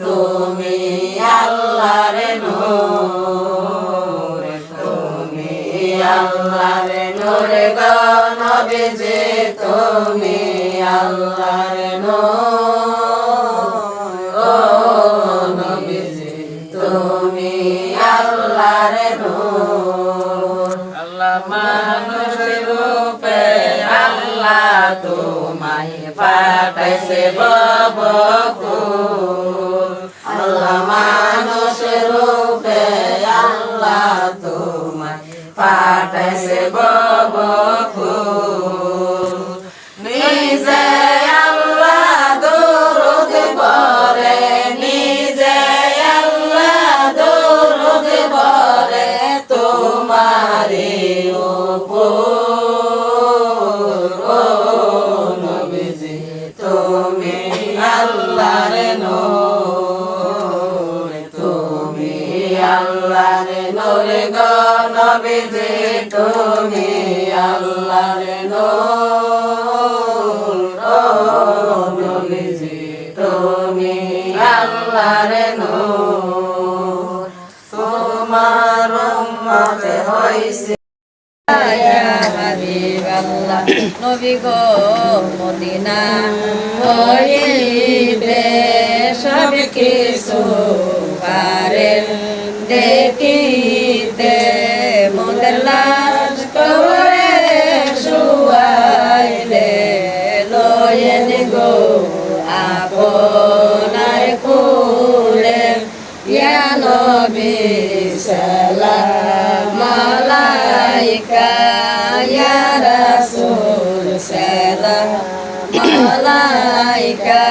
তুমি আল্লাহর নূর, তুমি আল্লাহর নূর গো নবীজি, তুমি আল্লাহর নূর, ও নবীজি, তুমি আল্লাহর নূর। আল্লাহ মানুষ রূপে আল্লাহ তোমায় পাঠাইছে ববকুল আল্লাহ দরুদ পরে নিজে আল্লাহ দরুদ পরে তোমারে উপর ও নবীজি তুমি আল্লাহর নূর তুমি আল্লাহর উম্মতে হইছে নবী গো মদিনা হইবে সব কিছু পারেন দেখিতে Ya Nabi salam malaika Ya Rasul salam malaika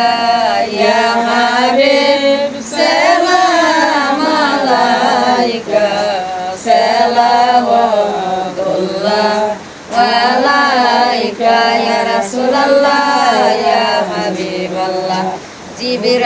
Ya Habib salam malaika Salawatullah walaika Ya Rasulullah Ya Habiballah Jibril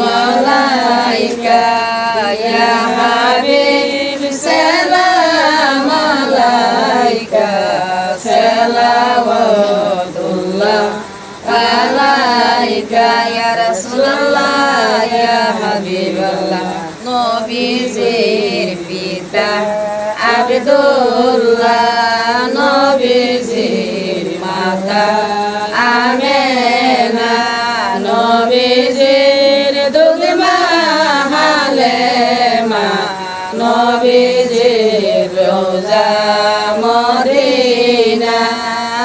আলাইকা ইয়া হাবিব সালাম আলাইকা সালাওয়াতুল্লাহ আলাইকা ইয়া রাসূলুল্লাহ ইয়া হাবিবাল্লাহ নবীজির পিতা আব্দুল্লাহ নবীজির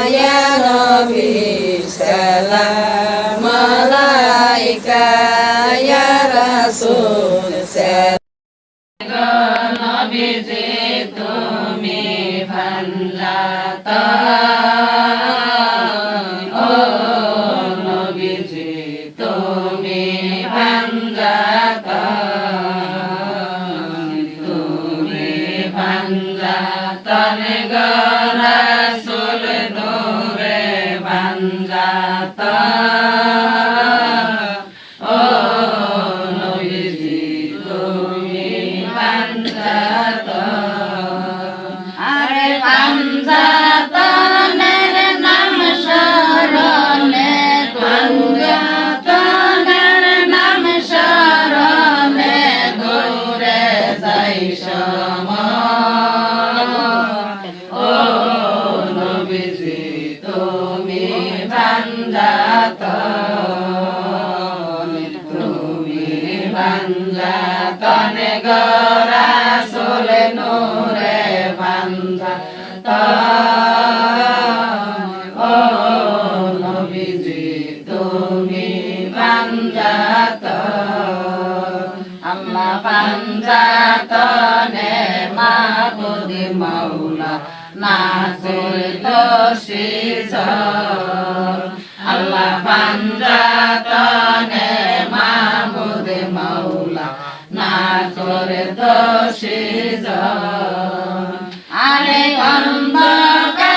ইয়া নবী সালাম আলাইকা ইয়া রাসূল সালাম নবীজি তুমি ভান্ডাত, ও নবীজি তুমি ভান্ডাত তুমি ভান্ডাত গরাসুল নবীজি তুমি পাঞ্জাত তুমি পাঞ্জাতনে গরা সোলে নূরে পাঞ্জাত ও নবীজি, তুমি পাঞ্জাত আল্লাহ পাঞ্জাতনে মাবুদি মাওলা makul dosi Allah panjatane mahmud maula nakul dosi are kandaka